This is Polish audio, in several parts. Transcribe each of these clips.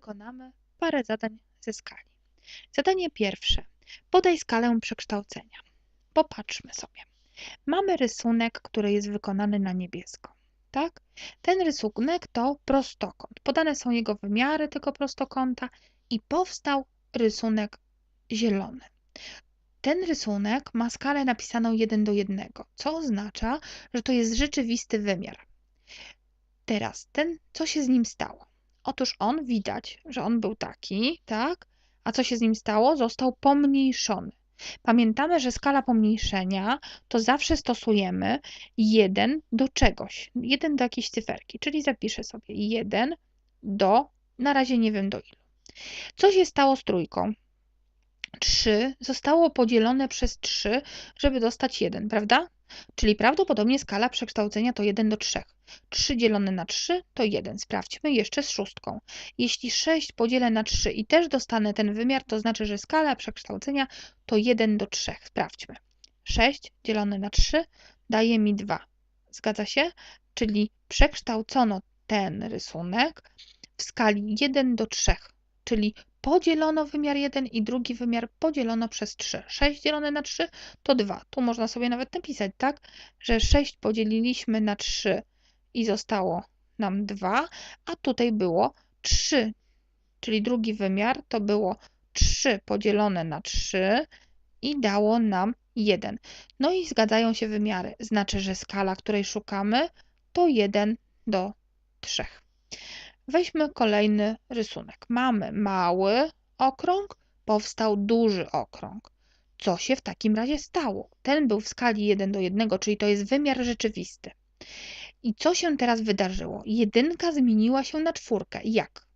wykonamy parę zadań ze skali. Zadanie pierwsze. Podaj skalę przekształcenia. Popatrzmy sobie. Mamy rysunek, który jest wykonany na niebiesko. Tak? Ten rysunek to prostokąt. Podane są jego wymiary tego prostokąta i powstał rysunek zielony. Ten rysunek ma skalę napisaną 1 do 1, co oznacza, że to jest rzeczywisty wymiar. Teraz ten, co się z nim stało? Otóż on widać, że on był taki, tak? A co się z nim stało? Został pomniejszony. Pamiętamy, że skala pomniejszenia to zawsze stosujemy 1 do czegoś, 1 do jakiejś cyferki, czyli zapiszę sobie 1 do, na razie nie wiem do ilu. Co się stało z trójką? 3 zostało podzielone przez 3, żeby dostać 1, prawda? Czyli prawdopodobnie skala przekształcenia to 1 do 3. 3 dzielone na 3 to 1. Sprawdźmy jeszcze z szóstką. Jeśli 6 podzielę na 3 i też dostanę ten wymiar, to znaczy, że skala przekształcenia to 1 do 3. Sprawdźmy. 6 dzielone na 3 daje mi 2. Zgadza się? Czyli przekształcono ten rysunek w skali 1 do 3, czyli podzielono wymiar 1 i drugi wymiar podzielono przez 3. 6 dzielone na 3 to 2. Tu można sobie nawet napisać, tak, że 6 podzieliliśmy na 3 i zostało nam 2, a tutaj było 3, czyli drugi wymiar to było 3 podzielone na 3 i dało nam 1. No i zgadzają się wymiary. Znaczy, że skala, której szukamy, to 1 do 3. Weźmy kolejny rysunek. Mamy mały okrąg, powstał duży okrąg. Co się w takim razie stało? Ten był w skali 1 do 1, czyli to jest wymiar rzeczywisty. I co się teraz wydarzyło? Jedynka zmieniła się na czwórkę. Jak?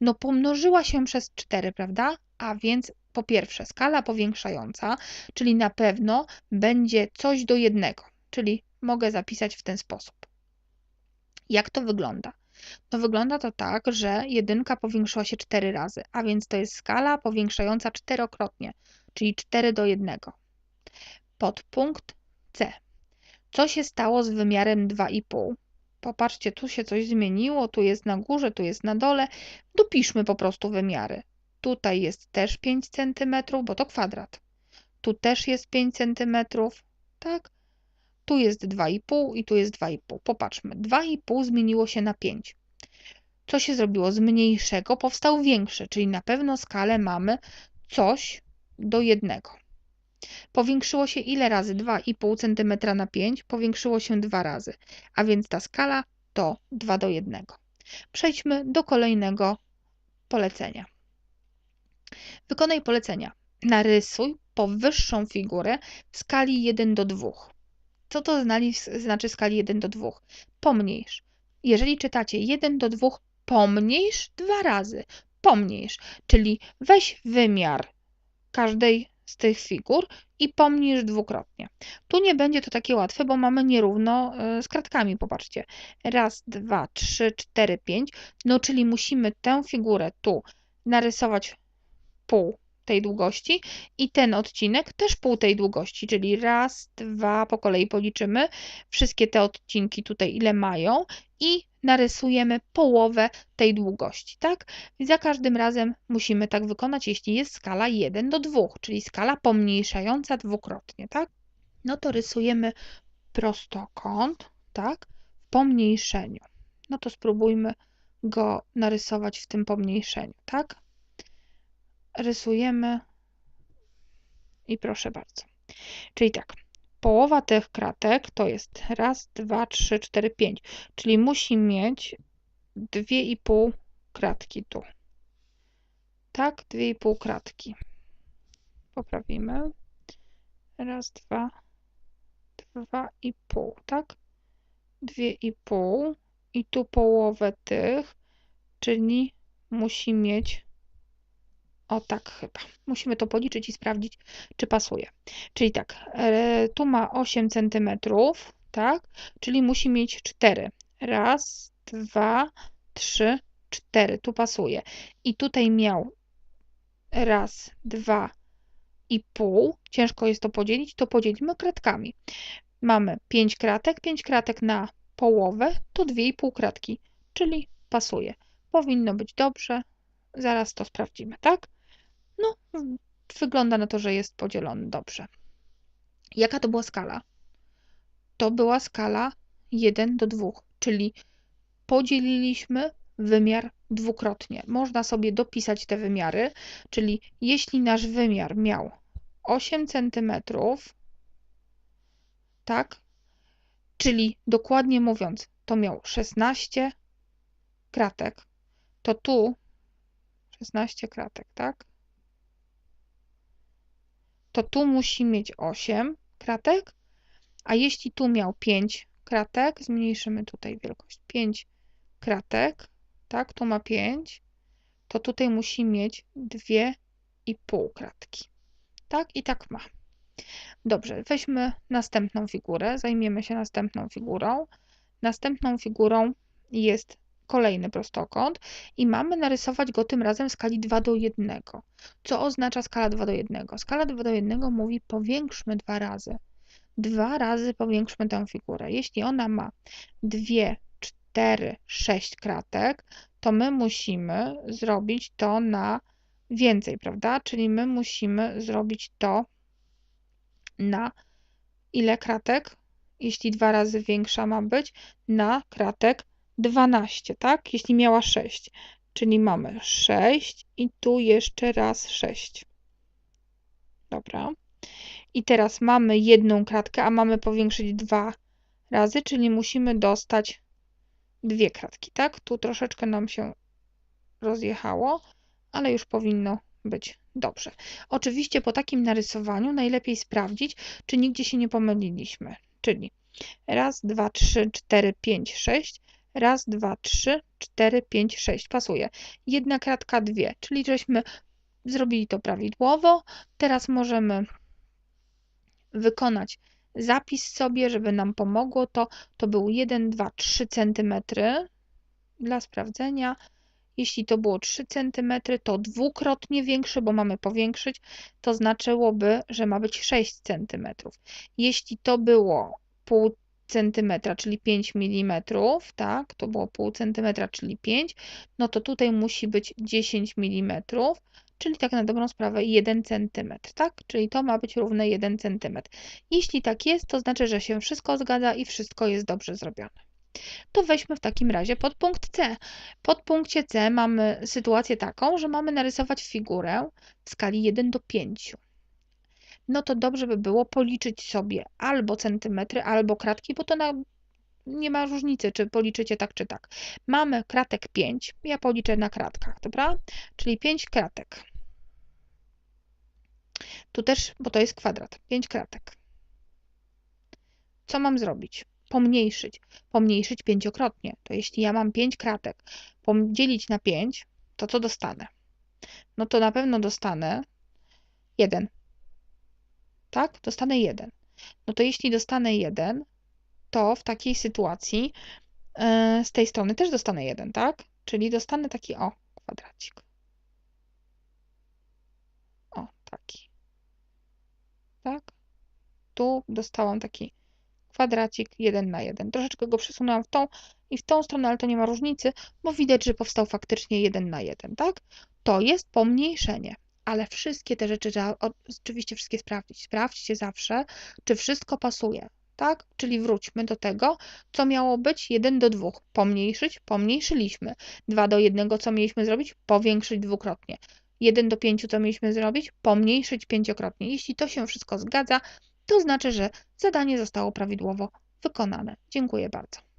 No pomnożyła się przez 4, prawda? A więc po pierwsze skala powiększająca, czyli na pewno będzie coś do jednego, czyli mogę zapisać w ten sposób. Jak to wygląda? No wygląda to tak, że jedynka powiększyła się 4 razy, a więc to jest skala powiększająca czterokrotnie, czyli 4 do 1. Podpunkt C. Co się stało z wymiarem 2,5? Popatrzcie, tu się coś zmieniło, tu jest na górze, tu jest na dole. Dopiszmy po prostu wymiary. Tutaj jest też 5 cm, bo to kwadrat. Tu też jest 5 cm, tak? Tu jest 2,5 i tu jest 2,5. Popatrzmy, 2,5 zmieniło się na 5. Co się zrobiło? Z mniejszego powstał większy, czyli na pewno skalę mamy coś do jednego. Powiększyło się ile razy? 2,5 cm na 5 powiększyło się dwa razy, a więc ta skala to 2 do 1. Przejdźmy do kolejnego polecenia. Wykonaj polecenia. Narysuj powyższą figurę w skali 1 do 2. Co to znaczy skali 1 do 2? Pomniejsz. Jeżeli czytacie 1 do 2, pomniejsz dwa razy. Pomniejsz, czyli weź wymiar każdej z tych figur i pomniejsz dwukrotnie. Tu nie będzie to takie łatwe, bo mamy nierówno e, z kratkami, popatrzcie. Raz, dwa, trzy, cztery, pięć. No, czyli musimy tę figurę tu narysować pół tej długości i ten odcinek też pół tej długości, czyli raz, dwa, po kolei policzymy wszystkie te odcinki tutaj ile mają i narysujemy połowę tej długości, tak? Za każdym razem musimy tak wykonać, jeśli jest skala 1 do 2, czyli skala pomniejszająca dwukrotnie, tak? No to rysujemy prostokąt, tak? W pomniejszeniu. No to spróbujmy go narysować w tym pomniejszeniu, tak? Rysujemy i proszę bardzo. Czyli tak, połowa tych kratek to jest raz, dwa, trzy, cztery, pięć, czyli musi mieć dwie i pół kratki tu. Tak, dwie i pół kratki. Poprawimy. Raz, dwa, dwa i pół, tak? Dwie i pół i tu połowę tych, czyli musi mieć o tak chyba. Musimy to policzyć i sprawdzić, czy pasuje. Czyli tak, e, tu ma 8 cm, tak? Czyli musi mieć 4. Raz, dwa, trzy, cztery. Tu pasuje. I tutaj miał raz, dwa i pół. Ciężko jest to podzielić, to podzielimy kratkami. Mamy 5 kratek, 5 kratek na połowę to 2,5 kratki, czyli pasuje. Powinno być dobrze. zaraz to sprawdzimy, tak? No, wygląda na to, że jest podzielony dobrze. Jaka to była skala? To była skala 1 do 2, czyli podzieliliśmy wymiar dwukrotnie. Można sobie dopisać te wymiary, czyli jeśli nasz wymiar miał 8 cm, tak, czyli dokładnie mówiąc, to miał 16 kratek, to tu 16 kratek, tak? To tu musi mieć 8 kratek, a jeśli tu miał 5 kratek, zmniejszymy tutaj wielkość 5 kratek, tak, tu ma 5, to tutaj musi mieć 2,5 kratki. Tak i tak ma. Dobrze, weźmy następną figurę, zajmiemy się następną figurą. Następną figurą jest kolejny prostokąt i mamy narysować go tym razem w skali 2 do 1. Co oznacza skala 2 do 1? Skala 2 do 1 mówi powiększmy dwa razy. Dwa razy powiększmy tę figurę. Jeśli ona ma 2, 4, 6 kratek, to my musimy zrobić to na więcej, prawda? Czyli my musimy zrobić to na ile kratek? Jeśli dwa razy większa ma być, na kratek 12, tak? Jeśli miała 6, czyli mamy 6 i tu jeszcze raz 6. Dobra. I teraz mamy jedną kratkę, a mamy powiększyć dwa razy, czyli musimy dostać dwie kratki, tak? Tu troszeczkę nam się rozjechało, ale już powinno być dobrze. Oczywiście po takim narysowaniu najlepiej sprawdzić, czy nigdzie się nie pomyliliśmy. Czyli raz, dwa, trzy, cztery, pięć, sześć, raz, dwa, trzy, cztery, pięć, sześć. Pasuje. Jedna kratka, dwie, czyli żeśmy zrobili to prawidłowo. Teraz możemy wykonać zapis sobie, żeby nam pomogło to. To był 1, 2, 3 cm dla sprawdzenia. Jeśli to było 3 cm, to dwukrotnie większy, bo mamy powiększyć, to znaczyłoby, że ma być 6 cm. Jeśli to było pół centymetra, czyli 5 mm, tak, to było pół centymetra, czyli 5, no to tutaj musi być 10 mm, czyli tak na dobrą sprawę 1 cm, tak? Czyli to ma być równe 1 cm. Jeśli tak jest, to znaczy, że się wszystko zgadza i wszystko jest dobrze zrobione. To weźmy w takim razie podpunkt C. W punkcie C mamy sytuację taką, że mamy narysować figurę w skali 1 do 5 no to dobrze by było policzyć sobie albo centymetry, albo kratki, bo to na, nie ma różnicy, czy policzycie tak, czy tak. Mamy kratek 5, ja policzę na kratkach, dobra? Czyli 5 kratek. Tu też, bo to jest kwadrat, 5 kratek. Co mam zrobić? Pomniejszyć. Pomniejszyć pięciokrotnie. To jeśli ja mam 5 kratek, podzielić na 5, to co dostanę? No to na pewno dostanę 1. Tak? Dostanę 1. No to jeśli dostanę 1, to w takiej sytuacji yy, z tej strony też dostanę 1, tak? Czyli dostanę taki o kwadracik. O, taki tak? Tu dostałam taki kwadracik 1 na 1. Troszeczkę go przesunęłam w tą i w tą stronę, ale to nie ma różnicy, bo widać, że powstał faktycznie 1 na 1, tak? To jest pomniejszenie, ale wszystkie te rzeczy trzeba oczywiście wszystkie sprawdzić. Sprawdźcie zawsze, czy wszystko pasuje, tak? Czyli wróćmy do tego, co miało być 1 do 2. Pomniejszyć, pomniejszyliśmy. 2 do 1, co mieliśmy zrobić? Powiększyć dwukrotnie. 1 do 5 co mieliśmy zrobić? Pomniejszyć pięciokrotnie. Jeśli to się wszystko zgadza, to znaczy, że zadanie zostało prawidłowo wykonane. Dziękuję bardzo.